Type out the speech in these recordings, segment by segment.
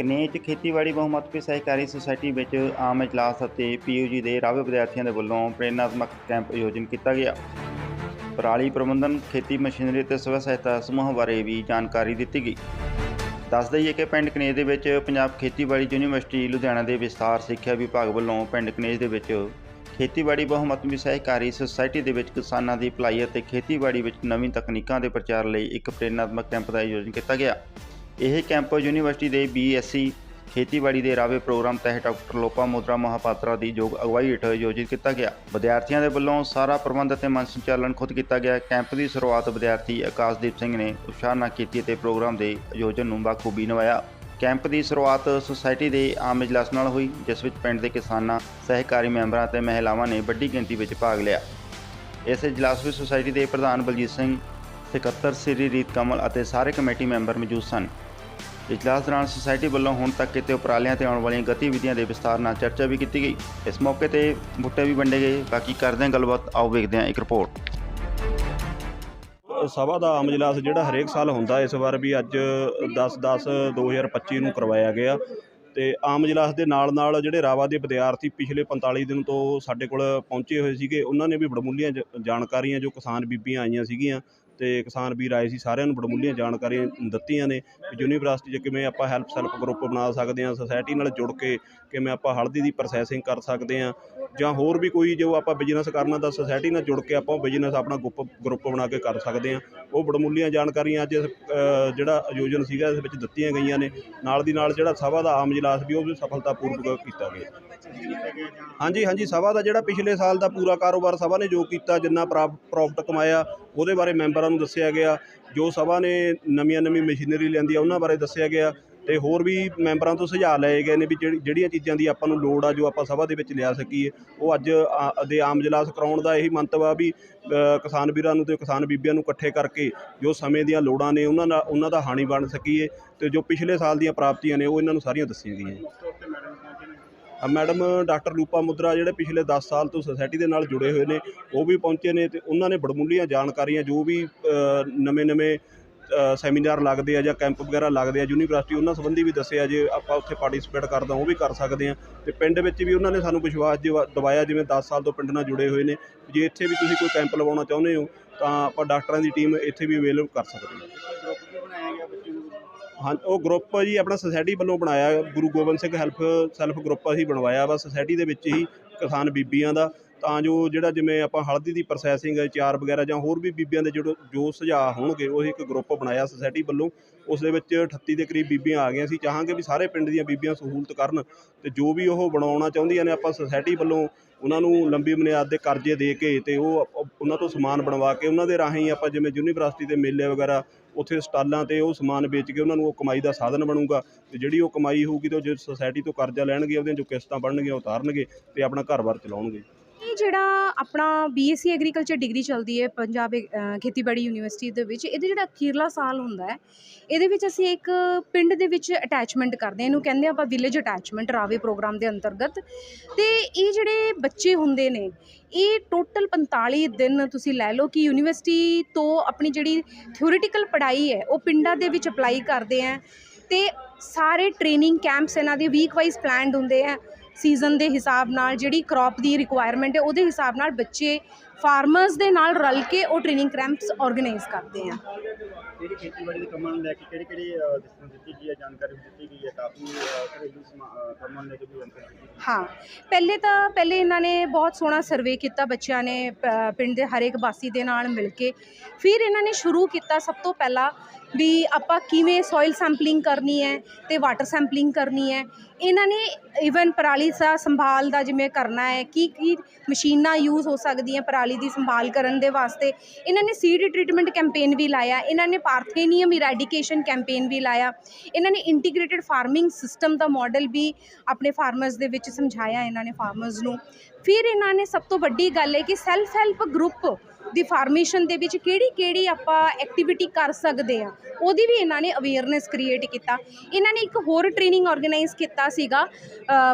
ਕਨੇਚ ਖੇਤੀਬਾੜੀ ਬਹੁਮਤਪੀ ਸਹਿਕਾਰੀ ਸੁਸਾਇਟੀ ਵਿੱਚ ਆਮ ਇਜਲਾਸ ਅਤੇ ਪੀਯੂਜੀ ਦੇ ਰਾਵੇ ਵਿਦਿਆਰਥੀਆਂ ਦੇ ਵੱਲੋਂ ਪ੍ਰੇਰਨਾਤਮਕ ਕੈਂਪ ਆਯੋਜਨ ਕੀਤਾ ਗਿਆ। ਪਰਾਲੀ ਪ੍ਰਬੰਧਨ, ਖੇਤੀ ਮਸ਼ੀਨਰੀ ਅਤੇ ਸਵੈ ਸਹਾਇਤਾ ਸਮੂਹਾਂ ਬਾਰੇ ਵੀ ਜਾਣਕਾਰੀ ਦਿੱਤੀ ਗਈ। ਦੱਸ ਦਈਏ ਕਿ ਪਿੰਡ ਕਨੇਜ ਦੇ ਵਿੱਚ ਪੰਜਾਬ ਖੇਤੀਬਾੜੀ ਯੂਨੀਵਰਸਿਟੀ, ਲੁਧਿਆਣਾ ਦੇ ਵਿਸਥਾਰ ਸਿੱਖਿਆ ਵਿਭਾਗ ਵੱਲੋਂ ਪਿੰਡ ਕਨੇਜ ਦੇ ਵਿੱਚ ਖੇਤੀਬਾੜੀ ਬਹੁਮਤਪੀ ਸਹਿਕਾਰੀ ਸੁਸਾਇਟੀ ਦੇ ਵਿੱਚ ਕਿਸਾਨਾਂ ਦੀ ਭਲਾਈ ਅਤੇ ਖੇਤੀਬਾੜੀ ਵਿੱਚ ਨਵੀਂ ਤਕਨੀਕਾਂ ਦੇ ਪ੍ਰਚਾਰ ਲਈ ਇੱਕ ਪ੍ਰੇਰਨਾਤਮਕ ਕੈਂਪ ਦਾ ਆਯੋਜਨ ਕੀਤਾ ਗਿਆ। ਇਹ ਕੈਂਪ ਯੂਨੀਵਰਸਿਟੀ ਦੇ ਬੀਐਸਸੀ ਖੇਤੀਬਾੜੀ ਦੇ ਰਾਵੇ ਪ੍ਰੋਗਰਾਮ ਤਹਿਤ ਡਾਕਟਰ ਲੋਪਾ ਮੁਦਰਾ ਮਹਾਪਾਤਰਾ ਦੀ ਯੋਗ ਅਗਵਾਈ ਹੇਠ ਆਯੋਜਿਤ ਕੀਤਾ ਗਿਆ। ਵਿਦਿਆਰਥੀਆਂ ਦੇ ਵੱਲੋਂ ਸਾਰਾ ਪ੍ਰਬੰਧ ਅਤੇ ਮੰਚ ਸੰਚਾਲਨ ਖੁਦ ਕੀਤਾ ਗਿਆ। ਕੈਂਪ ਦੀ ਸ਼ੁਰੂਆਤ ਵਿਦਿਆਰਥੀ ਆਕਾਸ਼ਦੀਪ ਸਿੰਘ ਨੇ ਉਤਸ਼ਾਹ ਨਾਲ ਕੀਤੀ ਅਤੇ ਪ੍ਰੋਗਰਾਮ ਦੇ ਆਯੋਜਨ ਨੂੰ ਬਾਖੂਬੀ ਨਿਭਾਇਆ। ਕੈਂਪ ਦੀ ਸ਼ੁਰੂਆਤ ਸੁਸਾਇਟੀ ਦੇ ਆਮ ਇਜਲਾਸ ਨਾਲ ਹੋਈ, ਜਿਸ ਵਿੱਚ ਪਿੰਡ ਦੇ ਕਿਸਾਨਾਂ, ਸਹਿਕਾਰੀ ਮੈਂਬਰਾਂ ਅਤੇ ਮਹਿਲਾਵਾਂ ਨੇ ਵੱਡੀ ਗਿਣਤੀ ਵਿੱਚ ਭਾਗ ਲਿਆ। ਇਸ ਇਜਲਾਸ ਵਿੱਚ ਸੁਸਾਇਟੀ ਦੇ ਪ੍ਰਧਾਨ ਬਲਜੀਤ ਸਿੰਘ, ਸਕੱਤਰ ਸ੍ਰੀ ਰੀਤ ਕਮਲ ਅਤੇ ਸਾਰੇ ਕਮੇਟੀ ਮੈਂਬਰ ਮੌਜੂਦ ਸਨ। ਇਜਲਾਸ ਦੌਰਾਨ ਸੁਸਾਇਟੀ ਵੱਲੋਂ ਹੁਣ ਤੱਕ ਕੀਤੇ ਉਪਰਾਲਿਆਂ ਤੇ ਆਉਣ ਵਾਲੀਆਂ ਗਤੀਵਿਧੀਆਂ ਦੇ ਵਿਸਥਾਰ ਨਾਲ ਚਰਚਾ ਵੀ ਕੀਤੀ ਗਈ। ਇਸ ਮੌਕੇ ਤੇ ਬੁੱਟੇ ਵੀ ਵੰਡੇ ਗਏ। ਬਾਕੀ ਕਰਦੇ ਹਾਂ ਗੱਲਬਾਤ। ਆਓ ਵੇਖਦੇ ਹਾਂ ਇੱਕ ਰਿਪੋਰਟ ਸਭਾ ਦਾ ਆਮ ਇਜਲਾਸ ਜਿਹੜਾ ਹਰੇਕ ਸਾਲ ਹੁੰਦਾ, ਇਸ ਵਾਰ ਵੀ ਅੱਜ 10/10/2025 ਨੂੰ ਕਰਵਾਇਆ ਗਿਆ। ਤੇ ਆਮ ਇਜਲਾਸ ਦੇ ਨਾਲ ਨਾਲ ਜਿਹੜੇ ਰਾਵਾ ਦੇ ਵਿਦਿਆਰਥੀ ਪਿਛਲੇ 45 ਦਿਨ ਤੋਂ ਸਾਡੇ ਕੋਲ ਪਹੁੰਚੇ ਹੋਏ ਸੀਗੇ, ਉਹਨਾਂ ਨੇ ਵੀ ਬੜਮੁੱਲੀਆਂ ਜ- ਜਾਣਕਾਰੀਆਂ ਜੋ ਕਿਸਾਨ ਬੀਬੀਆਂ ਆਈਆਂ ਸੀਗੀਆਂ ਤੇ ਕਿਸਾਨ ਵੀਰ ਆਏ ਸੀ, ਸਾਰਿਆਂ ਨੂੰ ਬੜਮੁੱਲੀਆਂ ਜਾਣਕਾਰੀਆਂ ਦਿੱਤੀਆਂ ਨੇ ਯੂਨੀਵਰਸਿਟੀ 'ਚ ਕਿਵੇਂ ਆਪਾਂ ਹੈਲਪ ਸੈਲਫ ਗਰੁੱਪ ਬਣਾ ਸਕਦੇ ਹਾਂ ਸੋਸਾਇਟੀ ਨਾਲ ਜੁੜ ਕੇ ਕਿਵੇਂ ਆਪਾਂ ਹਲਦੀ ਦੀ ਪ੍ਰੋਸੈਸਿੰਗ ਕਰ ਸਕਦੇ ਹਾਂ ਜਾਂ ਹੋਰ ਵੀ ਕੋਈ ਜੋ ਆਪਾਂ ਬਿਜ਼ਨਸ ਕਰਨਾ ਤਾਂ ਸੋਸਾਇਟੀ ਨਾਲ ਜੁੜ ਕੇ ਆਪਾਂ ਉਹ ਬਿਜ਼ਨਸ ਆਪਣਾ ਗਰੁੱਪ ਗਰੁੱਪ ਬਣਾ ਕੇ ਕਰ ਸਕਦੇ ਹਾਂ। ਉਹ ਬੜਮੁੱਲੀਆਂ ਜਾਣਕਾਰੀਆਂ ਅੱਜ ਜਿਹੜਾ ਆਯੋਜਨ ਸੀਗਾ, ਇਸ ਵਿੱਚ ਦਿੱਤੀਆਂ ਗਈਆਂ ਨੇ। ਨਾਲ ਦੀ ਨਾਲ ਜਿਹੜਾ ਸਭਾ ਦਾ ਆਮ ਇਜਲਾਸ ਵੀ ਉਹ ਵੀ ਸਫਲਤਾਪੂਰਵਕ ਕੀਤਾ ਗਿਆ। ਹਾਂਜੀ ਹਾਂਜੀ, ਸਭਾ ਦਾ ਜਿਹੜਾ ਪਿਛਲੇ ਸਾਲ ਦਾ ਪੂਰਾ ਕਾਰੋਬਾਰ ਸਭਾ ਨੇ ਜੋ ਕੀਤਾ, ਜਿੰਨਾ ਪ੍ਰੋਫਿਟ ਕਮਾਇਆ, ਉਹਦੇ ਬਾਰੇ ਮੈਂਬਰਾਂ ਨੂੰ ਦੱਸਿਆ ਗਿਆ। ਜੋ ਸਭਾ ਨੇ ਨਵੀਆਂ ਨਵੀਂ ਮਸ਼ੀਨਰੀ ਲਿਆਂਦੀ ਆ, ਉਹਨਾਂ ਬਾਰੇ ਦੱਸਿਆ ਗਿਆ। ਤੇ ਹੋਰ ਵੀ ਮੈਂਬਰਾਂ ਤੋਂ ਸੁਝਾਅ ਲਏ ਗਏ ਨੇ ਵੀ ਜਿਹੜੀ, ਜਿਹੜੀਆਂ ਚੀਜ਼ਾਂ ਦੀ ਆਪਾਂ ਨੂੰ ਲੋੜ ਆ, ਜੋ ਆਪਾਂ ਸਭਾ ਦੇ ਵਿੱਚ ਲਿਆ ਸਕੀਏ, ਉਹ ਅੱਜ ਆ- ਦੇ ਆਮ ਇਜਲਾਸ ਕਰਾਉਣ ਦਾ ਇਹੀ ਮੰਤਵ ਆ ਵੀ ਕਿਸਾਨ ਵੀਰਾਂ ਨੂੰ ਤੇ ਕਿਸਾਨ ਬੀਬੀਆਂ ਨੂੰ ਇਕੱਠੇ ਕਰਕੇ ਜੋ ਸਮੇਂ ਦੀਆਂ ਲੋੜਾਂ ਨੇ, ਉਹਨਾਂ ਦਾ ਉਹਨਾਂ ਦਾ ਹਾਣੀ ਬਣ ਸਕੀਏ। ਤੇ ਜੋ ਪਿਛਲੇ ਸਾਲ ਦੀਆਂ ਪ੍ਰਾਪਤੀਆਂ ਨੇ, ਉਹ ਇਹਨਾਂ ਨੂੰ ਸਾਰੀਆਂ ਦੱਸੀਆਂ ਗਈਆਂ। ਮੈਡਮ ਡਾਕਟਰ ਰੂਪਾ ਮੁਦਰਾ ਜਿਹੜੇ ਪਿਛਲੇ 10 ਸਾਲ ਤੋਂ ਸੁਸਾਇਟੀ ਦੇ ਨਾਲ ਜੁੜੇ ਹੋਏ ਨੇ, ਉਹ ਵੀ ਪਹੁੰਚੇ ਨੇ ਤੇ ਉਹਨਾਂ ਨੇ ਬੜਮੁੱਲੀਆਂ ਜਾਣਕਾਰੀਆਂ ਜੋ ਵੀ ਨਵੇਂ-ਨਵੇਂ ਸੈਮੀਨਾਰ ਲੱਗਦੇ ਆ ਜਾਂ ਕੈਂਪ ਵਗੈਰਾ ਲੱਗਦੇ ਆ, ਯੂਨੀਵਰਸਿਟੀ ਉਹਨਾਂ ਸੰਬੰਧੀ ਵੀ ਦੱਸਿਆ ਜੇ ਆਪਾਂ ਉੱਥੇ ਪਾਰਟਿਸਿਪੇਟ ਕਰਦਾ, ਉਹ ਵੀ ਕਰ ਸਕਦੇ ਆ। ਤੇ ਪਿੰਡ ਵਿੱਚ ਵੀ ਉਹਨਾਂ ਨੇ ਸਾਨੂੰ ਵਿਸ਼ਵਾਸ ਦਿਵਾ- ਦਿਵਾਇਆ ਜਿਵੇਂ 10 ਸਾਲ ਤੋਂ ਪਿੰਡ ਨਾਲ ਜੁੜੇ ਹੋਏ ਨੇ। ਜੇ ਇੱਥੇ ਵੀ ਤੁਸੀਂ ਕੋਈ ਕੈਂਪ ਲਵਾਉਣਾ ਚਾਹੁੰਦੇ ਹੋ, ਤਾਂ ਆਪਾਂ ਡਾਕਟਰਾਂ ਦੀ ਟੀਮ ਇੱਥੇ ਵੀ ਅਵੇਲੇਬਲ ਕਰ ਸਕਦੇ ਹਾਂ ਹਾਂ, ਉਹ ਗਰੁੱਪ ਜੀ ਆਪਣਾ ਸੁਸਾਇਟੀ ਵੱਲੋਂ ਬਣਾਇਆ, Guru Gobind Singh help self group ਅਸੀਂ ਬਣਵਾਇਆ ਵਾ ਸੁਸਾਇਟੀ ਦੇ ਵਿੱਚ ਹੀ ਕਿਸਾਨ ਬੀਬੀਆਂ ਦਾ। ਤਾਂ ਜੋ ਜਿਹੜਾ ਜਿਵੇਂ ਆਪਾਂ ਹਲਦੀ ਦੀ ਪ੍ਰੋਸੈਸਿੰਗ ਚਾਰ ਵਗੈਰਾ ਜਾਂ ਹੋਰ ਵੀ ਬੀਬੀਆਂ ਦੇ ਜਿਹੜੇ ਜੋ ਸੁਝਾਅ ਹੋਣਗੇ, ਉਹ ਇੱਕ ਗਰੁੱਪ ਬਣਾਇਆ ਸੁਸਾਇਟੀ ਵੱਲੋਂ। ਉਸ ਦੇ ਵਿੱਚ 38 ਦੇ ਕਰੀਬ ਬੀਬੀਆਂ ਆ ਗਈਆਂ ਸੀ। ਚਾਹਾਂਗੇ ਵੀ ਸਾਰੇ ਪਿੰਡ ਦੀਆਂ ਬੀਬੀਆਂ ਸਹੂਲਤ ਕਰਨ ਤੇ ਜੋ ਵੀ ਉਹ ਬਣਾਉਣਾ ਚਾਹੁੰਦੀਆਂ ਨੇ, ਆਪਾਂ ਸੁਸਾਇਟੀ ਵੱਲੋਂ ਉਹਨਾਂ ਨੂੰ ਲੰਬੀ ਬੁਨਿਆਦ ਦੇ ਕਰਜ਼ੇ ਦੇ ਕੇ ਤੇ ਉਹ ਉਹਨਾਂ ਤੋਂ ਸਮਾਨ ਬਣਵਾ ਕੇ ਉਹਨਾਂ ਦੇ ਰਾਹੀਂ ਆਪਾਂ ਜਿਵੇਂ ਯੂਨੀਵਰਸਿਟੀ ਦੇ ਮੇਲੇ ਵਗੈਰਾ, ਉੱਥੇ ਸਟਾਲਾਂ ਤੇ ਉਹ ਸਮਾਨ ਵੇਚ ਕੇ ਉਹਨਾਂ ਨੂੰ ਉਹ ਕਮਾਈ ਦਾ ਸਾਧਨ ਬਣੂਗਾ ਤੇ ਜਿਹੜੀ ਉਹ ਕਮਾਈ ਹੋਊਗੀ ਤੇ ਉਹ ਜੇ ਸੁਸਾਇਟੀ ਤੋਂ ਕਰਜ਼ਾ ਲੈਣਗੇ ਉਹਦੀਆਂ ਜੋ ਕਿਸ਼ਤਾਂ ਬਣਨਗੀਆਂ, ਉਹ ਉਤਾਰਨਗੇ ਤੇ ਆਪਣਾ ਘਰ-ਬਾਰ ਚਲਾਉਣਗੇ। ਇਹ ਜਿਹੜਾ ਆਪਣਾ ਬੀਐਸਸੀ ਐਗਰੀਕਲਚਰ ਡਿਗਰੀ ਚੱਲਦੀ ਹੈ ਪੰਜਾਬ ਅ, ਖੇਤੀਬਾੜੀ ਯੂਨੀਵਰਸਿਟੀ ਦੇ ਵਿੱਚ ਇਹਦੇ ਜਿਹੜਾ ਅਖੀਰਲਾ ਸਾਲ ਹੁੰਦਾ ਹੈ ਇਹਦੇ ਵਿੱਚ ਅਸੀਂ ਇੱਕ ਪਿੰਡ ਦੇ ਵਿੱਚ ਅਟੈਚਮੈਂਟ ਕਰਦੇ ਹਾਂ। ਇਹਨੂੰ ਕਹਿੰਦੇ ਆਪਾਂ ਵਿਲੇਜ ਅਟੈਚਮੈਂਟ ਰਾਵੇ ਪ੍ਰੋਗਰਾਮ ਦੇ ਅੰਤਰਗਤ। ਤੇ ਇਹ ਜਿਹੜੇ ਬੱਚੇ ਹੁੰਦੇ ਨੇ ਇਹ ਟੋਟਲ 45 ਦਿਨ ਤੁਸੀਂ ਲੈ ਲਓ ਕਿ ਯੂਨੀਵਰਸਿਟੀ ਤੋਂ ਆਪਣੀ ਜਿਹੜੀ ਥਿਓਰੀਟੀਕਲ ਪੜ੍ਹਾਈ ਹੈ ਉਹ ਪਿੰਡਾਂ ਦੇ ਵਿੱਚ ਅਪਲਾਈ ਕਰਦੇ ਹੈ। ਤੇ ਸਾਰੇ ਟ੍ਰੇਨਿੰਗ ਕੈਂਪਸ ਇਹਨਾਂ ਦੇ ਵੀਕ ਵਾਈਜ਼ ਪਲਾਨਡ ਹੁੰਦੇ ਆ ਸੀਜ਼ਨ ਦੇ ਹਿਸਾਬ ਨਾਲ ਜਿਹੜੀ ਕ੍ਰੌਪ ਦੀ ਰਿਕੁਆਇਰਮੈਂਟ ਹੈ ਉਹਦੇ ਹਿਸਾਬ ਨਾਲ ਬੱਚੇ ਫਾਰਮਰਸ ਦੇ ਨਾਲ ਰਲ ਕੇ ਉਹ ਟ੍ਰੇਨਿੰਗ ਕੈਂਪਸ ਆਰਗੇਨਾਈਜ਼ ਕਰਦੇ ਆ। ਜਿਹੜੀ ਖੇਤੀਬਾੜੀ ਦੇ ਕੰਮਾਂ ਨੂੰ ਲੈ ਕੇ ਕਿਹੜੀ ਕਿਹੜੀ ਦਿਸ਼ਾ ਦਿੱਤੀ ਗਈ ਹੈ ਜਾਣਕਾਰੀ ਦਿੱਤੀ ਗਈ ਹੈ? ਕਾਫੀ ਘਰੇਲੂ ਕੰਮਾਂ ਨੂੰ ਲੈ ਕੇ ਵੀ ਜਾਣਕਾਰੀ ਦਿੱਤੀ ਹਾਂ। ਪਹਿਲੇ ਤਾਂ ਪਹਿਲੇ ਇਹਨਾਂ ਨੇ ਬਹੁਤ ਸੋਹਣਾ ਸਰਵੇ ਕੀਤਾ ਬੱਚਿਆਂ ਨੇ ਪਿੰਡ ਦੇ ਹਰੇਕ ਵਾਸੀ ਦੇ ਨਾਲ ਮਿਲ ਕੇ। ਫਿਰ ਇਹਨਾਂ ਨੇ ਸ਼ੁਰੂ ਕੀਤਾ ਸਭ ਤੋਂ ਪਹਿਲਾਂ ਵੀ ਆਪਾਂ ਕਿਵੇਂ ਸੋਇਲ ਸੈਂਪਲਿੰਗ ਕਰਨੀ ਹੈ ਤੇ ਵਾਟਰ ਸੈਂਪਲਿੰਗ ਕਰਨੀ ਹੈ। ਇਹਨਾਂ ਨੇ ਇਵਨ ਪਰਾਲੀ ਦਾ ਸੰਭਾਲ ਦਾ ਜਿਵੇਂ ਕਰਨਾ ਹੈ ਕੀ ਕੀ ਮਸ਼ੀਨਾਂ ਯੂਜ਼ ਹੋ ਸਕਦੀਆਂ ਪਰਾਲੀ ਦੀ ਸੰਭਾਲ ਕਰਨ ਦੇ ਵਾਸਤੇ। ਇਹਨਾਂ ਨੇ ਸੀਡ ਟ੍ਰੀਟਮੈਂਟ ਕੈਂਪੇਨ ਵੀ ਲਾਇਆ, ਇਹਨਾਂ ਨੇ ਪਾਰਥੇਨੀਅਮ ਇਰੈਡੀਕੇਸ਼ਨ ਕੈਂਪੇਨ ਵੀ ਲਾਇਆ। ਇਹਨਾਂ ਨੇ ਇੰਟੀਗ੍ਰੇਟਿਡ ਫਾਰਮਿੰਗ ਸਿਸਟਮ ਦਾ ਮਾਡਲ ਵੀ ਆਪਣੇ ਫਾਰਮਰਸ ਦੇ ਵਿੱਚ ਸਮਝਾਇਆ ਇਹਨਾਂ ਨੇ ਫਾਰਮਰਸ ਨੂੰ। ਫਿਰ ਇਹਨਾਂ ਨੇ ਸਭ ਤੋਂ ਵੱਡੀ ਗੱਲ ਹੈ ਕਿ ਸੈਲਫ ਹੈਲਪ ਗਰੁੱਪ ਦੀ ਫਾਰਮੇਸ਼ਨ ਦੇ ਵਿੱਚ ਕਿਹੜੀ ਕਿਹੜੀ ਆਪਾਂ ਐਕਟੀਵਿਟੀ ਕਰ ਸਕਦੇ ਆ ਉਹਦੀ ਵੀ ਇਹਨਾਂ ਨੇ ਅਵੇਅਰਨੈਸ ਕ੍ਰੀਏਟ ਕੀਤਾ। ਇਹਨਾਂ ਨੇ ਇੱਕ ਹੋਰ ਟ੍ਰੇਨਿੰਗ ਆਰਗੇਨਾਈਜ਼ ਕੀਤਾ ਸੀਗਾ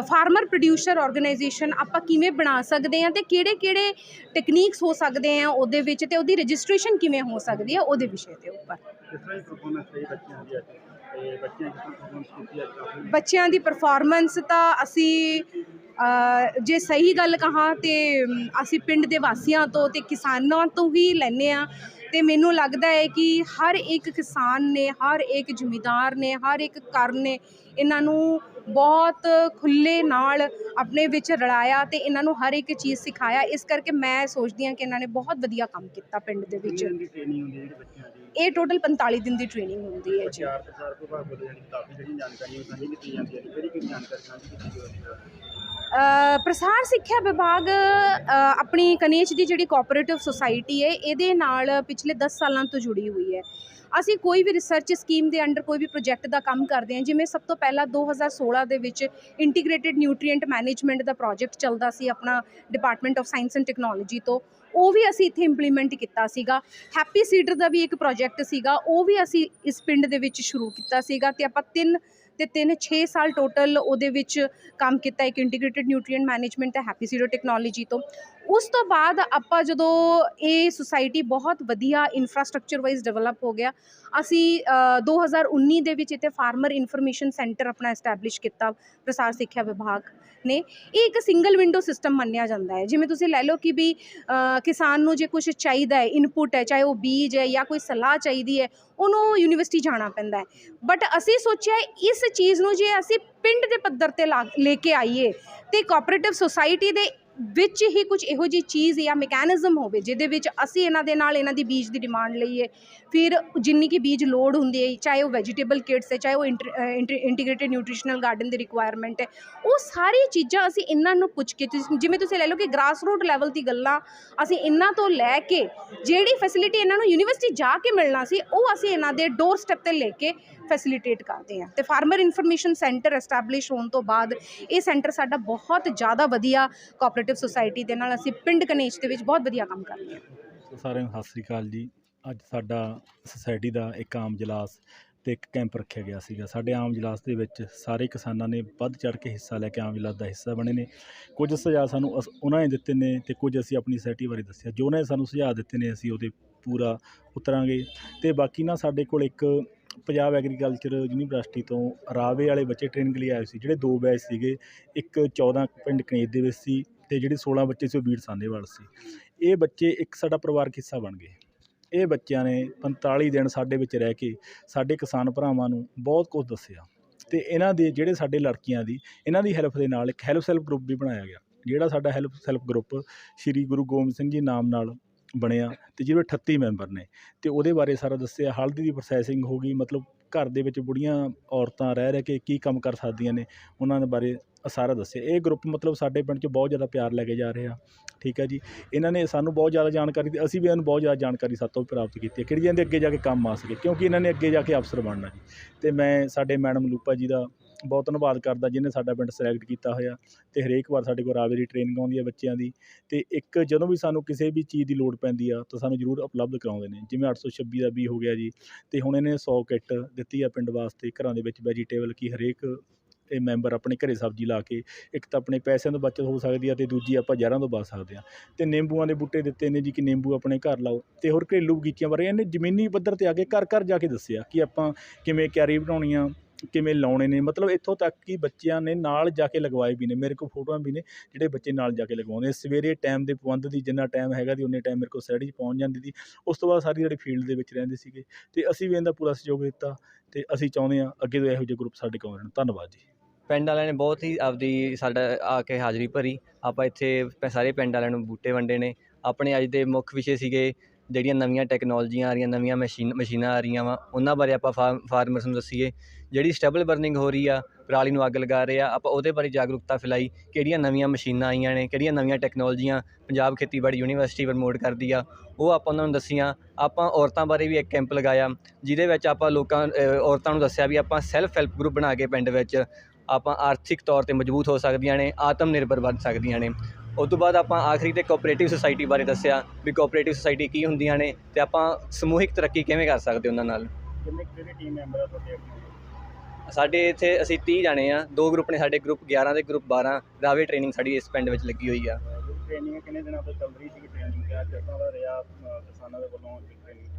ਫਾਰਮਰ ਪ੍ਰੋਡਿਊਸਰ ਆਰਗੇਨਾਈਜੇਸ਼ਨ ਆਪਾਂ ਕਿਵੇਂ ਬਣਾ ਸਕਦੇ ਆ ਤੇ ਕਿਹੜੇ ਕਿਹੜੇ ਟੈਕਨੀਕਸ ਹੋ ਸਕਦੇ ਆ ਉਹਦੇ ਵਿੱਚ ਤੇ ਉਹਦੀ ਰਜਿਸਟ੍ਰੇਸ਼ਨ ਕਿਵੇਂ ਹੋ ਸਕਦੀ ਹੈ ਉਹਦੇ ਵਿਸ਼ੇ ਦੇ ਉੱਪਰ। ਕਿਸ ਤਰ੍ਹਾਂ ਦੀ ਪਰਫਾਰਮੈਂਸ ਰਹੀ ਬੱਚਿਆਂ ਦੀ ਅੱਜ। ਤੇ ਬੱਚਿਆਂ ਦੀ ਪਰਫਾਰਮੈਂਸ ਤਾਂ ਅਸੀਂ ਜੇ ਸਹੀ ਗੱਲ ਕਹਾਂ ਤੇ ਅਸੀਂ ਪਿੰਡ ਦੇ ਵਾਸੀਆਂ ਤੋਂ ਤੇ ਕਿਸਾਨਾਂ ਤੋਂ ਹੀ ਲੈਂਦੇ ਆ ਤੇ ਮੈਨੂੰ ਲੱਗਦਾ ਹੈ ਕਿ ਹਰ ਇੱਕ ਕਿਸਾਨ ਨੇ ਹਰ ਇੱਕ ਜ਼ਿਮੀਦਾਰ ਨੇ ਹਰ ਇੱਕ ਕਰ ਨੇ ਇਹਨਾਂ ਨੂੰ ਬਹੁਤ ਖੁੱਲੇ ਨਾਲ ਆਪਣੇ ਵਿੱਚ ਰਲਾਇਆ ਤੇ ਇਹਨਾਂ ਨੂੰ ਹਰ ਇੱਕ ਚੀਜ਼ ਸਿਖਾਇਆ। ਇਸ ਕਰਕੇ ਮੈਂ ਸੋਚਦੀ ਹਾਂ ਕਿ ਇਹਨਾਂ ਨੇ ਬਹੁਤ ਵਧੀਆ ਕੰਮ ਕੀਤਾ ਪਿੰਡ ਦੇ ਵਿੱਚ। ਇਹ ਟੋਟਲ 45 ਦਿਨ ਦੀ ਟ੍ਰੇਨਿੰਗ ਹੁੰਦੀ ਹੈ ਜੀ। ਪ੍ਰਚਾਰ ਪ੍ਰਸਾਰ ਵਿਭਾਗ ਵੱਲੋਂ ਜਿਹੜੀ ਕਾਫੀ ਜਿਹੜੀ ਜਾਣਕਾਰੀ ਉਹ ਸਾਂਝੀ ਕੀਤੀ ਜਾਂਦੀ ਹੈ। ਕਿਹੜੀ ਕਿਹੜੀ ਜਾਣਕਾਰੀ ਸਾਂਝੀ ਕੀਤੀ ਜਾਂਦੀ ਹੈ। ਪ੍ਰਸਾਰ ਸਿੱਖਿਆ ਵਿਭਾਗ ਆਪਣੀ ਕਨੇਚ ਦੀ ਜਿਹੜੀ ਕੋਆਪਰੇਟਿਵ ਸੁਸਾਇਟੀ ਹੈ, ਇਹਦੇ ਨਾਲ ਪਿਛਲੇ 10 ਸਾਲਾਂ ਤੋਂ ਜੁੜੀ ਹੋਈ ਹੈ। ਅਸੀਂ ਕੋਈ ਵੀ ਰਿਸਰਚ ਸਕੀਮ ਦੇ ਅੰਡਰ ਕੋਈ ਵੀ ਪ੍ਰੋਜੈਕਟ ਦਾ ਕੰਮ ਕਰਦੇ ਹਾਂ, ਜਿਵੇਂ ਸਭ ਤੋਂ ਪਹਿਲਾਂ 2016 ਦੇ ਵਿੱਚ ਇੰਟੀਗ੍ਰੇਟਿਡ ਨਿਊਟ੍ਰੀਐਂਟ ਮੈਨੇਜਮੈਂਟ ਦਾ ਪ੍ਰੋਜੈਕਟ ਚੱਲਦਾ ਸੀ ਆਪਣਾ department of science and technology ਤੋਂ। ਉਹ ਵੀ ਅਸੀਂ ਇੱਥੇ ਇੰਪਲੀਮੈਂਟ ਕੀਤਾ ਸੀਗਾ। ਹੈਪੀ ਸੀਡਰ ਦਾ ਵੀ ਇੱਕ ਪ੍ਰੋਜੈਕਟ ਸੀਗਾ। ਉਹ ਵੀ ਅਸੀਂ ਇਸ ਪਿੰਡ ਦੇ ਵਿੱਚ ਸ਼ੁਰੂ ਕੀਤਾ ਸੀਗਾ ਤੇ ਆਪਾਂ ਤਿੰਨ ਤੇ ਤਿੰਨ 6 ਸਾਲ ਟੋਟਲ ਉਹਦੇ ਵਿੱਚ ਕੰਮ ਕੀਤਾ ਇੱਕ ਇੰਟੀਗ੍ਰੇਟਿਡ ਨਿਊਟ੍ਰੀਐਂਟ ਮੈਨੇਜਮੈਂਟ ਤੇ ਹੈਪੀ ਸੀਡਰ ਟੈਕਨੋਲੋਜੀ ਤੋਂ। ਉਸ ਤੋਂ ਬਾਅਦ ਆਪਾਂ ਜਦੋਂ ਇਹ ਸੁਸਾਇਟੀ ਬਹੁਤ ਵਧੀਆ ਇਨਫਰਾਸਟ੍ਰਕਚਰ ਵਾਈਜ਼ ਡਿਵੈਲਪ ਹੋ ਗਿਆ ਅਸੀਂ ਅ, 2019 ਦੇ ਵਿੱਚ ਇੱਥੇ ਫਾਰਮਰ ਇਨਫੋਰਮੇਸ਼ਨ ਸੈਂਟਰ ਆਪਣਾ ਐਸਟੈਬਲਿਸ਼ ਕੀਤਾ ਪ੍ਰਸਾਰ ਸਿੱਖਿਆ ਵਿਭਾਗ। ਨੇ, ਇਹ ਇੱਕ ਸਿੰਗਲ ਵਿੰਡੋ ਸਿਸਟਮ ਮੰਨਿਆ ਜਾਂਦਾ ਹੈ। ਜਿਵੇਂ ਤੁਸੀਂ ਲੈ ਲਓ ਕਿ ਵੀ ਕਿਸਾਨ ਨੂੰ ਜੇ ਕੁਝ ਚਾਹੀਦਾ ਹੈ ਇਨਪੁਟ ਹੈ, ਚਾਹੇ ਉਹ ਬੀਜ ਹੈ ਜਾਂ ਕੋਈ ਸਲਾਹ ਚਾਹੀਦੀ ਹੈ, ਉਹਨੂੰ ਯੂਨੀਵਰਸਿਟੀ ਜਾਣਾ ਪੈਂਦਾ ਹੈ। ਬਟ ਅਸੀਂ ਸੋਚਿਆ ਇਸ ਚੀਜ਼ ਨੂੰ ਜੇ ਅਸੀਂ ਪਿੰਡ ਦੇ ਪੱਧਰ ਤੇ ਲਾ- ਲੈ ਕੇ ਆਈਏ ਤੇ ਕੋਆਪਰੇਟਿਵ ਸੁਸਾਇਟੀ ਦੇ ਵਿੱਚ ਹੀ ਕੁਝ ਇਹੋ ਜੀ ਚੀਜ਼ ਜਾਂ ਮੈਕੈਨਿਜ਼ਮ ਹੋਵੇ, ਜਿਹਦੇ ਵਿੱਚ ਅਸੀਂ ਇਹਨਾਂ ਦੇ ਨਾਲ ਇਹਨਾਂ ਦੀ ਬੀਜ ਦੀ ਡਿਮਾਂਡ ਲਈਏ, ਫਿਰ ਜਿੰਨੀ ਕਿ ਬੀਜ ਲੋਡ ਹੁੰਦੀ ਹੈ, ਚਾਹੇ ਉਹ ਵੈਜੀਟੇਬਲ ਕਿਡਸ ਹੈ, ਚਾਹੇ ਉਹ ਇੰਟੀਗ੍ਰੇਟਿਡ ਨਿਊਟ੍ਰੀਸ਼ਨਲ ਗਾਰਡਨ ਦੀ ਰਿਕੁਆਇਰਮੈਂਟ ਹੈ, ਉਹ ਸਾਰੀ ਚੀਜ਼ਾਂ ਅਸੀਂ ਇਹਨਾਂ ਨੂੰ ਪੁੱਛ ਕੇ ਜਿਵੇਂ ਤੁਸੀਂ ਲੈ ਲਓ ਕਿ ਗ੍ਰਾਸ ਰੂਟ ਲੈਵਲ ਦੀ ਗੱਲਾਂ ਅਸੀਂ ਇਹਨਾਂ ਤੋਂ ਲੈ ਕੇ, ਜਿਹੜੀ ਫੈਸਿਲਿਟੀ ਇਹਨਾਂ ਨੂੰ ਯੂਨੀਵਰਸਿਟੀ ਜਾ ਕੇ ਮਿਲਣਾ ਸੀ, ਉਹ ਅਸੀਂ ਇਹਨਾਂ ਦੇ ਡੋਰ ਸਟੈਪ ਤੇ ਲੈ ਕੇ ਫੈਸਿਲਿਟੇਟ ਕਰਦੇ ਹਾਂ ਤੇ ਫਾਰਮਰ ਇਨਫੋਰਮੇਸ਼ਨ ਸੈਂਟਰ ਐਸਟੈਬਲਿਸ਼ ਹੋਣ ਤੋਂ ਬਾਅਦ ਇਹ ਸੈਂਟਰ ਸਾਡਾ ਬਹੁਤ ਜ਼ਿਆਦਾ ਵਧੀਆ ਕੋਆਪਰੇਟਿਵ ਸੁਸਾਇਟੀ ਦੇ ਨਾਲ ਅਸੀਂ ਪਿੰਡ ਕਨੇਚ ਦੇ ਵਿੱਚ ਬਹੁਤ ਵਧੀਆ ਕੰਮ ਕਰ ਰਹੇ ਹਾਂ ਸਾਰਿਆਂ ਨੂੰ ਸਤਿ ਸ੍ਰੀ ਅਕਾਲ ਜੀ। ਅੱਜ ਸਾਡਾ ਸੁਸਾਇਟੀ ਦਾ ਇੱਕ ਆਮ ਜਲਾਸ ਤੇ ਇੱਕ ਕੈਂਪ ਰੱਖਿਆ ਗਿਆ ਸੀਗਾ। ਸਾਡੇ ਆਮ ਜਲਾਸ ਦੇ ਵਿੱਚ ਸਾਰੇ ਕਿਸਾਨਾਂ ਨੇ ਵੱਧ ਚੜ ਕੇ ਹਿੱਸਾ ਲੈ ਕੇ ਆਮ ਜਲਾਸ ਦਾ ਹਿੱਸਾ ਬਣੇ ਨੇ। ਕੁਝ ਸੁਝਾਅ ਸਾਨੂੰ ਅਸ- ਉਹਨਾਂ ਨੇ ਦਿੱਤੇ ਨੇ ਤੇ ਕੁਝ ਅਸੀਂ ਆਪਣੀ ਸੋਸਾਇਟੀ ਬਾਰੇ ਦੱਸਿਆ। ਜੋ ਉਹਨਾਂ ਨੇ ਸਾਨੂੰ ਸੁਝਾਅ ਦਿੱਤੇ ਨੇ ਅਸੀਂ ਉਹਦੇ ਪੂਰਾ ਉਤਰਾਂਗੇ। ਤੇ ਬਾਕੀ ਨਾ ਸਾਡੇ ਕੋਲ ਇੱਕ ਪੰਜਾਬ ਐਗਰੀਕਲਚਰ ਯੂਨੀਵਰਸਿਟੀ ਤੋਂ ਰਾਵੇ ਵਾਲੇ ਬੱਚੇ ਟ੍ਰੇਨਿੰਗ ਲਈ ਆਏ ਸੀ, ਜਿਹੜੇ ਦੋ ਬੈਚ ਸੀਗੇ, ਇੱਕ 14 ਪਿੰਡ ਕਨੇਜ ਦੇ ਵਿੱਚ ਸੀ ਤੇ ਜਿਹੜੇ 16 ਬੱਚੇ ਸੀ ਉਹ ਬੀੜ ਸਾਹਨੇਵਾਲ ਸੀ। ਇਹ ਬੱਚੇ ਇੱਕ ਸਾਡਾ ਪਰਿਵਾਰਕ ਹਿੱਸਾ ਬਣ ਗਏ। ਇਹ ਬੱਚਿਆਂ ਨੇ 45 ਦਿਨ ਸਾਡੇ ਵਿੱਚ ਰਹਿ ਕੇ ਸਾਡੇ ਕਿਸਾਨ ਭਰਾਵਾਂ ਨੂੰ ਬਹੁਤ ਕੁਝ ਦੱਸਿਆ ਤੇ ਇਹਨਾਂ ਦੇ ਜਿਹੜੇ ਸਾਡੇ ਲੜਕੀਆਂ ਦੀ, ਇਹਨਾਂ ਦੀ ਹੈਲਪ ਦੇ ਨਾਲ ਇੱਕ ਹੈਲਪ ਸੈਲਫ ਗਰੁੱਪ ਵੀ ਬਣਾਇਆ ਗਿਆ, ਜਿਹੜਾ ਸਾਡਾ help self group Shri Guru Gobind Singh ji ਨਾਮ ਨਾਲ ਬਣਿਆ ਤੇ ਜਿਹਦੇ 38 ਮੈਂਬਰ ਨੇ ਤੇ ਉਹਦੇ ਬਾਰੇ ਸਾਰਾ ਦੱਸਿਆ। ਹਲਦੀ ਦੀ ਪ੍ਰੋਸੈਸਿੰਗ ਹੋ ਗਈ, ਮਤਲਬ ਘਰ ਦੇ ਵਿੱਚ ਬੁੜੀਆਂ ਔਰਤਾਂ ਰਹਿ ਰਹਿ ਕੇ ਕੀ ਕੰਮ ਕਰ ਸਕਦੀਆਂ ਨੇ, ਉਹਨਾਂ ਦੇ ਬਾਰੇ ਸਾਰਾ ਦੱਸਿਆ। ਇਹ ਗਰੁੱਪ ਮਤਲਬ ਸਾਡੇ ਪਿੰਡ 'ਚ ਬਹੁਤ ਜ਼ਿਆਦਾ ਪਿਆਰ ਲੈ ਕੇ ਜਾ ਰਿਹਾ, ਠੀਕ ਹੈ ਜੀ। ਇਹਨਾਂ ਨੇ ਸਾਨੂੰ ਬਹੁਤ ਜ਼ਿਆਦਾ ਜਾਣਕਾਰੀ ਦਿੱਤੀ, ਅਸੀਂ ਵੀ ਇਹਨਾਂ ਨੂੰ ਬਹੁਤ ਜ਼ਿਆਦਾ ਜਾਣਕਾਰੀ ਸਾਤੋਂ ਪ੍ਰਾਪਤ ਕੀਤੀ ਹੈ ਕਿਹੜੀ ਇਹਦੇ ਅੱਗੇ ਜਾ ਕੇ ਕੰਮ ਆ ਸਕੇ, ਕਿਉਂਕਿ ਇਹਨਾਂ ਨੇ ਅੱਗੇ ਜਾ ਕੇ ਅਫਸਰ ਬਣਨਾ ਜੀ। ਤੇ ਮੈਂ, ਸਾਡੇ ਮੈਡਮ ਲੂਪਾ ਜੀ ਦਾ ਬਹੁਤ ਧੰਨਵਾਦ ਕਰਦਾ ਜਿਹਨੇ ਸਾਡਾ ਪਿੰਡ ਸਿਲੈਕਟ ਕੀਤਾ ਹੋਇਆ ਅਤੇ ਹਰੇਕ ਵਾਰ ਸਾਡੇ ਕੋਲ ਰਾਵੇ ਦੀ ਟ੍ਰੇਨਿੰਗ ਆਉਂਦੀ ਹੈ ਬੱਚਿਆਂ ਦੀ ਅਤੇ ਇੱਕ ਜਦੋਂ ਵੀ ਸਾਨੂੰ ਕਿਸੇ ਵੀ ਚੀਜ਼ ਦੀ ਲੋੜ ਪੈਂਦੀ ਆ ਤਾਂ ਸਾਨੂੰ ਜ਼ਰੂਰ ਉਪਲਬਧ ਕਰਾਉਂਦੇ ਨੇ, ਜਿਵੇਂ 826 ਦਾ ਬੀ ਹੋ ਗਿਆ ਜੀ ਅਤੇ ਹੁਣ ਇਹਨੇ ਸੌ ਕਿੱਟ ਦਿੱਤੀ ਆ ਪਿੰਡ ਵਾਸਤੇ, ਘਰਾਂ ਦੇ ਵਿੱਚ ਵੈਜੀਟੇਬਲ ਕੀ ਹਰੇਕ ਇਹ ਮੈਂਬਰ ਆਪਣੇ ਘਰੇ ਸਬਜ਼ੀ ਲਾ ਕੇ, ਇੱਕ ਤਾਂ ਆਪਣੇ ਪੈਸਿਆਂ ਤੋਂ ਬਚਤ ਹੋ ਸਕਦੀ ਆ ਤੇ ਦੂਜੀ ਆਪਾਂ ਜ਼ਹਿਰਾਂ ਤੋਂ ਬਚ ਸਕਦੇ ਆ। ਤੇ ਨਿੰਬੂਆਂ ਦੇ ਬੂਟੇ ਦਿੱਤੇ ਨੇ ਜੀ ਕਿ ਨਿੰਬੂ ਆਪਣੇ ਘਰ ਲਾਓ ਤੇ ਹੋਰ ਘਰੇਲੂ ਬਗੀਚਿਆਂ ਬਾਰੇ ਇਹਨੇ ਜ਼ਮੀਨੀ ਪੱਧਰ ਤੇ ਆ ਕੇ ਘਰ ਘਰ ਜਾ ਕੇ ਦੱਸਿਆ ਕਿ ਆਪਾਂ ਕਿਵੇਂ ਕਿਆਰੀ ਬਣਾਉਣੀ ਆ ਕਿਵੇਂ ਲਾਉਣੇ ਨੇ? ਮਤਲਬ ਇੱਥੋਂ ਤੱਕ ਕਿ ਬੱਚਿਆਂ ਨੇ ਨਾਲ ਜਾ ਕੇ ਲਗਵਾਏ ਵੀ ਨੇ। ਮੇਰੇ ਕੋਲ ਫੋਟੋਆਂ ਵੀ ਨੇ ਜਿਹੜੇ ਬੱਚੇ ਨਾਲ ਜਾ ਕੇ ਲਗਵਾਉਂਦੇ ਸਵੇਰੇ ਟਾਈਮ ਦੇ ਪਾਬੰਦ ਦੀ ਜਿੰਨਾ ਟਾਈਮ ਹੈਗਾ ਦੀ ਉਨੇ ਟਾਈਮ ਮੇਰੇ ਕੋਲ ਸਟੱਡੀ 'ਚ ਪਹੁੰਚ ਜਾਂਦੀ ਸੀ। ਉਸ ਤੋਂ ਬਾਅਦ ਸਾਰੀ ਜਿਹੜੀ ਫੀਲਡ ਦੇ ਵਿੱਚ ਰਹਿੰਦੇ ਸੀਗੇ। ਅਤੇ ਅਸੀਂ ਵੀ ਇਹਨਾਂ ਦਾ ਪੂਰਾ ਸਹਿਯੋਗ ਦਿੱਤਾ ਅਤੇ ਅਸੀਂ ਚਾਹੁੰਦੇ ਹਾਂ ਅੱਗੇ ਤੋਂ ਇਹੋ ਜਿਹੇ ਗਰੁੱਪ ਸਾਡੇ ਕੋਲ ਰਹਿਣ। ਧੰਨਵਾਦ ਜੀ। ਪਿੰਡ ਵਾਲਿਆਂ ਨੇ ਬਹੁਤ ਹੀ ਆਪਦੀ ਸਾਡਾ ਆ ਕੇ ਹਾਜ਼ਰੀ ਭਰੀ। ਆਪਾਂ ਇੱਥੇ ਪ- ਸਾਰੇ ਪਿੰਡ ਵਾਲਿਆਂ ਨੂੰ ਬੂਟੇ ਵੰਡੇ ਨੇ। ਆਪਣੇ ਅੱਜ ਦੇ ਮੁੱਖ ਵਿਸ਼ੇ ਸੀਗੇ ਜਿਹੜੀਆਂ ਨਵੀਆਂ ਟੈਕਨੋਲਜੀਆਂ ਆ ਰਹੀਆਂ, ਨਵੀਆਂ ਮਸ਼ੀਨ ਮਸ਼ੀਨਾਂ ਆ ਰਹੀਆਂ ਵਾ, ਉਹਨਾਂ ਬਾਰੇ ਆਪਾਂ ਫਾਰਮ ਫਾਰਮਰਸ ਨੂੰ ਦੱਸੀਏ। ਜਿਹੜੀ ਸਟਬਲ ਬਰਨਿੰਗ ਹੋ ਰਹੀ ਆ, ਪਰਾਲੀ ਨੂੰ ਅੱਗ ਲਗਾ ਰਹੇ ਆ, ਆਪਾਂ ਉਹਦੇ ਬਾਰੇ ਜਾਗਰੂਕਤਾ ਫੈਲਾਈ, ਕਿਹੜੀਆਂ ਨਵੀਆਂ ਮਸ਼ੀਨਾਂ ਆਈਆਂ ਨੇ, ਕਿਹੜੀਆਂ ਨਵੀਆਂ ਟੈਕਨੋਲਜੀਆਂ ਪੰਜਾਬ ਖੇਤੀਬਾੜੀ ਯੂਨੀਵਰਸਿਟੀ ਪ੍ਰਮੋਟ ਕਰਦੀ ਆ, ਉਹ ਆਪਾਂ ਉਹਨਾਂ ਨੂੰ ਦੱਸੀਆਂ। ਆਪਾਂ ਔਰਤਾਂ ਬਾਰੇ ਵੀ ਇੱਕ ਕੈਂਪ ਲਗਾਇਆ, ਜਿਹਦੇ ਵਿੱਚ ਆਪਾਂ ਲੋਕਾਂ ਔਰਤਾਂ ਨੂੰ ਦੱਸਿਆ ਵੀ ਆਪਾਂ ਸੈਲਫ ਹੈਲਪ ਗਰੁੱਪ ਬਣਾ ਕੇ ਪਿੰਡ ਵਿੱਚ ਆਪਾਂ ਆਰਥਿਕ ਤੌਰ ਤੇ ਮਜ਼ਬੂਤ ਹੋ ਸਕਦੀਆਂ ਨੇ ਆਤਮ ਨਿਰਭਰ ਬਣ ਸਕਦੀਆਂ ਨੇ। ਉਸ ਤੋਂ ਬਾਅਦ ਆਪਾਂ ਆਖਰੀ ਤੇ ਕੋਆਪਰੇਟਿਵ ਸੁਸਾਇਟੀ ਬਾਰੇ ਦੱਸਿਆ ਵੀ ਕੋਆਪਰੇਟਿਵ ਸੁਸਾਇਟੀ ਕੀ ਹੁੰਦੀਆਂ ਨੇ ਤੇ ਆਪਾਂ ਸਮੂਹਿਕ ਤਰੱਕੀ ਕਿਵੇਂ ਕਰ ਸਕਦੇ ਉਹਨਾਂ ਨਾਲ? ਕਿੰਨੇ ਕਿਹੜੇ ਟੀਮ ਮੈਂਬਰ ਆ ਤੁਹਾਡੇ ਆਪਣੇ? ਸਾਡੇ ਇੱਥੇ ਅਸੀਂ 30 ਜਾਣੇ ਆ ਦੋ ਗਰੁੱਪ ਨੇ ਸਾਡੇ ਗਰੁੱਪ 11 ਤੇ ਗਰੁੱਪ 12 ਰਾਵੇ ਟ੍ਰੇਨਿੰਗ ਸਾਡੀ ਇਸ ਪਿੰਡ ਵਿੱਚ ਲੱਗੀ ਹੋਈ ਆ। ਟ੍ਰੇਨਿੰਗ ਕਿੰਨੇ ਦਿਨਾਂ ਤੋਂ ਚੱਲ ਰਹੀ ਸੀ ਟ੍ਰੇਨਿੰਗ ਕਿਆ ਚੱਲਦਾ ਦਾ ਰਿਹਾ ਕਿਸਾਨਾਂ ਦੇ ਵੱਲੋਂ ਟ੍ਰੇਨਿੰਗ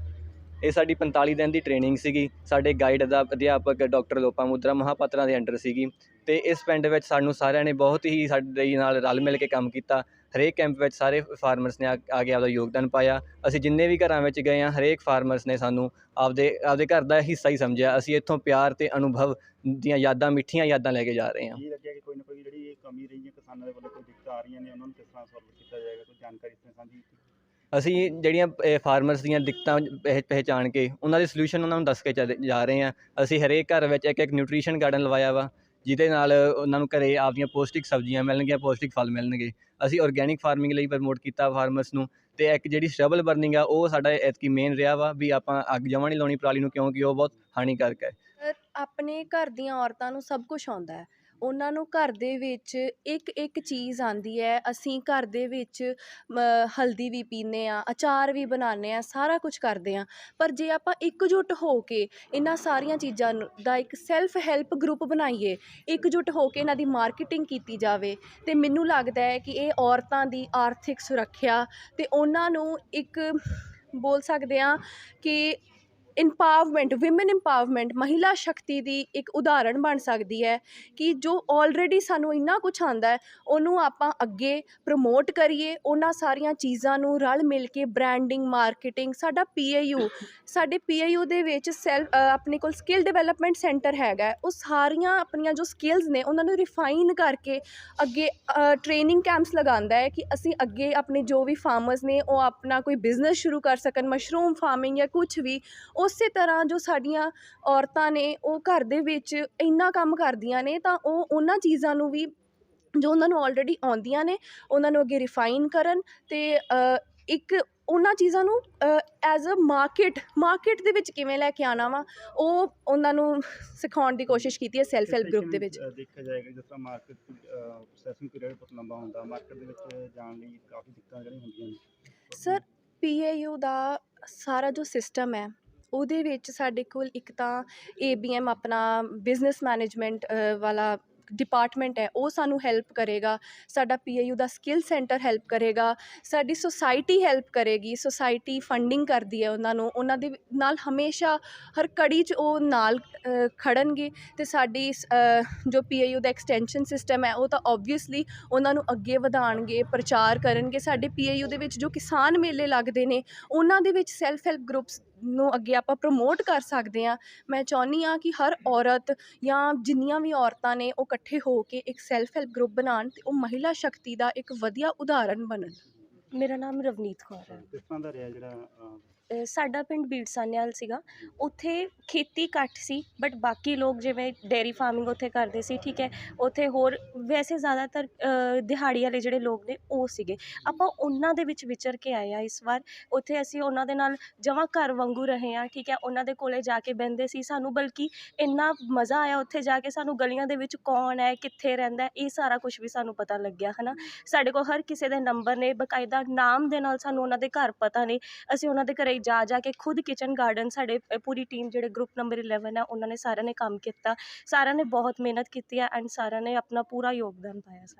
ਇਹ ਸਾਡੀ 45 ਦਿਨ ਦੀ ਟ੍ਰੇਨਿੰਗ ਸੀਗੀ। ਸਾਡੇ ਗਾਈਡ ਦਾ ਅਧਿਆਪਕ ਡਾਕਟਰ ਲੋਪਾ ਮੁਦਰਾ ਮਹਾਪਾਤਰਾ ਦੇ ਅੰਡਰ ਸੀਗੀ। ਤੇ ਇਸ ਪਿੰਡ ਵਿੱਚ ਸਾਨੂੰ ਸਾਰਿਆਂ ਨੇ ਬਹੁਤ ਹੀ ਸਾਡੇ ਨਾਲ ਰਲ ਮਿਲ ਕੇ ਕੰਮ ਕੀਤਾ। ਹਰੇਕ ਕੈਂਪ ਵਿੱਚ ਸਾਰੇ ਫਾਰਮਰਸ ਨੇ ਆ ਕੇ ਆਪਦਾ ਯੋਗਦਾਨ ਪਾਇਆ। ਅਸੀਂ ਜਿੰਨੇ ਵੀ ਘਰਾਂ ਵਿੱਚ ਗਏ ਆ ਹਰੇਕ ਫਾਰਮਰਸ ਨੇ ਸਾਨੂੰ ਆਪਦੇ ਆਪਦੇ ਘਰ ਦਾ ਹਿੱਸਾ ਹੀ ਸਮਝਿਆ। ਅਸੀਂ ਇੱਥੋਂ ਪਿਆਰ ਤੇ ਅਨੁਭਵ ਦੀਆਂ ਯਾਦਾਂ, ਮਿੱਠੀਆਂ ਯਾਦਾਂ ਲੈ ਕੇ ਜਾ ਰਹੇ ਹਾਂ। ਕੀ ਲੱਗਿਆ ਕਿ ਕੋਈ ਨਾ ਕੋਈ ਜਿਹੜੀ ਕਮੀ ਰਹੀ ਹੈ, ਕਿਸਾਨਾਂ ਦੇ ਵੱਲੋਂ ਕੋਈ ਦਿੱਕਤਾਂ ਆ ਰਹੀਆਂ ਨੇ, ਉਹਨਾਂ ਨੂੰ ਕਿਸ ਤਰ੍ਹਾਂ ਸੋਲਵ ਕੀਤਾ ਜਾਏਗਾ? ਕੋਈ ਜਾਣਕਾਰੀ ਇਸ ਸਾਂਝੀ ਅਸੀਂ ਜਿਹੜੀਆਂ ਫਾਰਮਰਸ ਦੀਆਂ ਦਿੱਕਤਾਂ ਪਹਿ- ਪਹਿਚਾਣ ਕੇ ਉਹਨਾਂ ਦੇ ਸੋਲਿਊਸ਼ਨ ਉਹਨਾਂ ਨੂੰ ਦੱਸ ਕੇ ਚੱਲ- ਜਾ ਰਹੇ ਹਾਂ। ਅਸੀਂ ਹਰੇਕ ਘਰ ਵਿੱਚ ਇੱਕ ਇੱਕ ਨਿਊਟ੍ਰੀਸ਼ਨ ਗਾਰਡਨ ਲਵਾਇਆ ਵਾ ਜਿਹਦੇ ਨਾਲ ਉਹਨਾਂ ਨੂੰ ਘਰੇ ਆਪਦੀਆਂ ਪੌਸ਼ਟਿਕ ਸਬਜ਼ੀਆਂ ਮਿਲਣਗੀਆਂ ਪੌਸ਼ਟਿਕ ਫਲ ਮਿਲਣਗੇ। ਅਸੀਂ ਆਰਗੈਨਿਕ ਫਾਰਮਿੰਗ ਲਈ ਪ੍ਰਮੋਟ ਕੀਤਾ ਫਾਰਮਰਸ ਨੂੰ ਤੇ ਇੱਕ ਜਿਹੜੀ ਸਟਰਬਲ ਬਰਨਿੰਗ ਆ ਉਹ ਸਾਡਾ ਐਤਕੀ ਮੇਨ ਰਿਹਾ ਵਾ ਵੀ ਆਪਾਂ ਅੱਗ ਜਮਾਂ ਨਹੀਂ ਲਾਉਣੀ ਪਰਾਲੀ ਨੂੰ ਕਿਉਂਕਿ ਉਹ ਬਹੁਤ ਹਾਨੀਕਾਰਕ ਹੈ। ਅ, ਆਪਣੇ ਘਰ ਦੀਆਂ ਔਰਤਾਂ ਨੂੰ ਸਭ ਕੁਝ ਆਉਂਦਾ ਹੈ। ਉਹਨਾਂ ਨੂੰ ਘਰ ਦੇ ਵਿੱਚ ਇੱਕ ਇੱਕ ਚੀਜ਼ ਆਉਂਦੀ ਹੈ, ਅਸੀਂ ਘਰ ਦੇ ਵਿੱਚ ਹਲਦੀ ਵੀ ਪੀਂਦੇ ਹਾਂ, ਅਚਾਰ ਵੀ ਬਣਾਉਂਦੇ ਹਾਂ, ਸਾਰਾ ਕੁਝ ਕਰਦੇ ਹਾਂ। ਪਰ ਜੇ ਆਪਾਂ ਇਕਜੁੱਟ ਹੋ ਕੇ ਇਹਨਾਂ ਸਾਰੀਆਂ ਚੀਜ਼ਾਂ ਨੂੰ, ਦਾ ਇੱਕ ਸੈਲਫ ਹੈਲਪ ਗਰੁੱਪ ਬਣਾਈਏ, ਇੱਕਜੁੱਟ ਹੋ ਕੇ ਇਹਨਾਂ ਦੀ ਮਾਰਕੀਟਿੰਗ ਕੀਤੀ ਜਾਵੇ ਅਤੇ ਮੈਨੂੰ ਲੱਗਦਾ ਹੈ ਕਿ ਇਹ ਔਰਤਾਂ ਦੀ ਆਰਥਿਕ ਸੁਰੱਖਿਆ ਅਤੇ ਉਹਨਾਂ ਨੂੰ ਇੱਕ, ਬੋਲ ਸਕਦੇ ਹਾਂ ਕਿ ਇੰਪਾਵਰਮੈਂਟ ਔਮਨ ਇੰਪਾਵਰਮੈਂਟ ਮਹਿਲਾ ਸ਼ਕਤੀ ਦੀ ਇੱਕ ਉਦਾਹਰਣ ਬਣ ਸਕਦੀ ਹੈ ਕਿ ਜੋ ਆਲਰੇਡੀ ਸਾਨੂੰ ਇੰਨਾ ਕੁਝ ਆਂਦਾ ਹੈ ਉਹਨੂੰ ਆਪਾਂ ਅੱਗੇ ਪ੍ਰਮੋਟ ਕਰੀਏ ਉਹਨਾਂ ਸਾਰੀਆਂ ਚੀਜ਼ਾਂ ਨੂੰ ਰਲ ਮਿਲ ਕੇ ਬ੍ਰਾਂਡਿੰਗ ਮਾਰਕੀਟਿੰਗ ਸਾਡਾ ਪੀਏਯੂ ਸਾਡੇ ਪੀਏਯੂ ਦੇ ਵਿੱਚ ਸੈਲ ਆਪਣੇ ਕੋਲ ਸਕਿੱਲ ਡਿਵੈਲਪਮੈਂਟ ਸੈਂਟਰ ਹੈਗਾ ਉਹ ਸਾਰੀਆਂ ਆਪਣੀਆਂ ਜੋ ਸਕਿੱਲਸ ਨੇ ਉਹਨਾਂ ਨੂੰ ਰਿਫਾਈਨ ਕਰਕੇ ਅੱਗੇ ਟ੍ਰੇਨਿੰਗ ਕੈਂਪਸ ਲਗਾਉਂਦਾ ਹੈ ਕਿ ਅਸੀਂ ਅੱਗੇ ਆਪਣੇ ਜੋ ਵੀ ਫਾਰਮਰਸ ਨੇ ਉਹ ਆਪਣਾ ਕੋਈ ਬਿਜ਼ਨਸ ਸ਼ੁਰੂ ਕਰ ਸਕਣ ਮਸ਼ਰੂਮ ਫਾਰਮਿੰਗ ਜਾਂ ਕੁਝ ਵੀ ਉਹ ਉਸੇ ਤਰ੍ਹਾਂ ਜੋ ਸਾਡੀਆਂ ਔਰਤਾਂ ਨੇ ਉਹ ਘਰ ਦੇ ਵਿੱਚ ਇੰਨਾ ਕੰਮ ਕਰਦੀਆਂ ਨੇ ਤਾਂ ਉਹ ਉਹਨਾਂ ਚੀਜ਼ਾਂ ਨੂੰ ਵੀ ਜੋ ਉਹਨਾਂ ਨੂੰ ਆਲਰੇਡੀ ਆਉਂਦੀਆਂ ਨੇ ਉਹਨਾਂ ਨੂੰ ਅੱਗੇ ਰਿਫਾਈਨ ਕਰਨ ਤੇ ਇੱਕ ਉਹਨਾਂ ਚੀਜ਼ਾਂ ਨੂੰ ਐਜ਼ ਅ ਮਾਰਕੀਟ ਮਾਰਕੀਟ ਦੇ ਵਿੱਚ ਕਿਵੇਂ ਲੈ ਕੇ ਆਣਾ ਵਾ ਉਹ ਉਹਨਾਂ ਨੂੰ ਸਿਖਾਉਣ ਦੀ ਕੋਸ਼ਿਸ਼ ਕੀਤੀ ਹੈ ਸੈਲਫ ਹੈਲਪ ਗਰੁੱਪ ਦੇ ਵਿੱਚ। ਦੇਖਿਆ ਜਾਏਗਾ ਜਿਸ ਤਰ੍ਹਾਂ ਮਾਰਕੀਟ ਪ੍ਰੋਸੈਸਿੰਗ ਪੀਰੀਅਡ ਬਹੁਤ ਲੰਬਾ ਹੁੰਦਾ ਮਾਰਕੀਟ ਦੇ ਵਿੱਚ ਜਾਣ ਲਈ ਕਾਫੀ ਦਿੱਕਤਾਂ ਜਿਹੜੀਆਂ ਹੁੰਦੀਆਂ ਨੇ। ਸਰ ਪੀਏਯੂ ਦਾ ਸਾਰਾ ਜੋ ਸਿਸਟਮ ਹੈ ਉਹਦੇ ਵਿੱਚ ਸਾਡੇ ਕੋਲ ਇੱਕ ਤਾਂ ਏ ਬੀ ਐੱਮ ਆਪਣਾ ਬਿਜ਼ਨਸ ਮੈਨੇਜਮੈਂਟ ਵਾਲਾ ਡਿਪਾਰਟਮੈਂਟ ਹੈ ਉਹ ਸਾਨੂੰ ਹੈਲਪ ਕਰੇਗਾ। ਸਾਡਾ ਪੀ ਆਈ ਯੂ ਦਾ ਸਕਿੱਲ ਸੈਂਟਰ ਹੈਲਪ ਕਰੇਗਾ। ਸਾਡੀ ਸੁਸਾਇਟੀ ਹੈਲਪ ਕਰੇਗੀ। ਸੁਸਾਇਟੀ ਫੰਡਿੰਗ ਕਰਦੀ ਹੈ ਉਹਨਾਂ ਨੂੰ। ਉਹਨਾਂ ਦੇ ਨਾਲ ਹਮੇਸ਼ਾ ਹਰ ਕੜੀ 'ਚ ਉਹ ਨਾਲ ਅ, ਖੜਨਗੇ ਤੇ ਸਾਡੀ ਜੋ ਪੀ ਆਈ ਯੂ ਦਾ ਐਕਸਟੈਂਸ਼ਨ ਸਿਸਟਮ ਹੈ ਉਹ ਤਾਂ ਆਬਵੀਅਸਲੀ ਉਹਨਾਂ ਨੂੰ ਅੱਗੇ ਵਧਾਉਣਗੇ ਪ੍ਰਚਾਰ ਕਰਨਗੇ। ਸਾਡੇ ਪੀ ਆਈ ਯੂ ਦੇ ਵਿੱਚ ਜੋ ਕਿਸਾਨ ਮੇਲੇ ਲੱਗਦੇ ਨੇ ਉਹਨਾਂ ਦੇ ਵਿੱਚ ਸੈਲਫ ਹੈਲਪ ਗਰੁੱਪਸ ਨੂੰ ਅੱਗੇ ਆਪਾਂ ਪ੍ਰਮੋਟ ਕਰ ਸਕਦੇ ਹਾਂ। ਮੈਂ ਚਾਹੁੰਦੀ ਹਾਂ ਕਿ ਹਰ ਔਰਤ ਜਾਂ ਜਿੰਨੀਆਂ ਵੀ ਔਰਤਾਂ ਨੇ ਉਹ ਇਕੱਠੇ ਹੋ ਕੇ ਇੱਕ ਸੈਲਫ ਹੈਲਪ ਗਰੁੱਪ ਬਣਾਉਣ ਤੇ ਉਹ ਮਹਿਲਾ ਸ਼ਕਤੀ ਦਾ ਇੱਕ ਵਧੀਆ ਉਦਾਹਰਣ ਬਣਨ। ਮੇਰਾ ਨਾਮ ਰਵਨੀਤ ਕੌਰ ਹੈ। ਕਿਸ ਤਰ੍ਹਾਂ ਦਾ ਰਿਹਾ ਜਿਹੜਾ ਸਾਡਾ ਪਿੰਡ ਬੀੜਸਾਨਿਆਲ ਸੀਗਾ। ਉੱਥੇ ਖੇਤੀ ਘੱਟ ਸੀ ਬਟ ਬਾਕੀ ਲੋਕ ਜਿਵੇਂ ਡੇਅਰੀ ਫਾਰਮਿੰਗ ਉੱਥੇ ਕਰਦੇ ਸੀ ਠੀਕ ਹੈ। ਉੱਥੇ ਹੋਰ ਵੈਸੇ ਜ਼ਿਆਦਾਤਰ ਦਿਹਾੜੀ ਵਾਲੇ ਜਿਹੜੇ ਲੋਕ ਨੇ ਉਹ ਸੀਗੇ। ਆਪਾਂ ਉਹਨਾਂ ਦੇ ਵਿੱਚ ਵਿਚਰ ਕੇ ਆਏ ਆ ਇਸ ਵਾਰ। ਉੱਥੇ ਅਸੀਂ ਉਹਨਾਂ ਦੇ ਨਾਲ ਜਮਾਂ ਘਰ ਵਾਂਗੂ ਰਹੇ ਆ ਠੀਕ ਹੈ। ਉਹਨਾਂ ਦੇ ਕੋਲੇ ਜਾ ਕੇ ਬਹਿੰਦੇ ਸੀ ਸਾਨੂੰ ਬਲਕਿ ਇੰਨਾ ਮਜ਼ਾ ਆਇਆ ਉੱਥੇ ਜਾ ਕੇ ਸਾਨੂੰ ਗਲੀਆਂ ਦੇ ਵਿੱਚ ਕੌਣ ਹੈ ਕਿੱਥੇ ਰਹਿੰਦਾ ਇਹ ਸਾਰਾ ਕੁਝ ਵੀ ਸਾਨੂੰ ਪਤਾ ਲੱਗਿਆ ਹਨਾ। ਸਾਡੇ ਕੋਲ ਹਰ ਕਿਸੇ ਦੇ ਨੰਬਰ ਨੇ ਬਕਾਇਦਾ ਨਾਮ ਦੇ ਨਾਲ ਸਾਨੂੰ ਉਹਨਾਂ ਦੇ ਘਰ ਪਤਾ ਨੇ। ਅਸੀਂ ਉਹਨਾਂ ਦੇ ਘਰੇ ਜਾ ਜਾ ਕੇ ਖੁਦ ਕਿਚਨ ਗਾਰਡਨ ਸਾਡੇ ਪੂਰੀ ਟੀਮ ਜਿਹੜੇ ਗਰੁੱਪ ਨੰਬਰ 11 ਹੈ ਉਹਨਾਂ ਨੇ ਸਾਰਿਆਂ ਨੇ ਕੰਮ ਕੀਤਾ। ਸਾਰਿਆਂ ਨੇ ਬਹੁਤ ਮਿਹਨਤ ਕੀਤੀ ਹੈ ਐਂਡ ਸਾਰਿਆਂ ਨੇ ਆਪਣਾ ਪੂਰਾ ਯੋਗਦਾਨ ਪਾਇਆ ਸਾਡਾ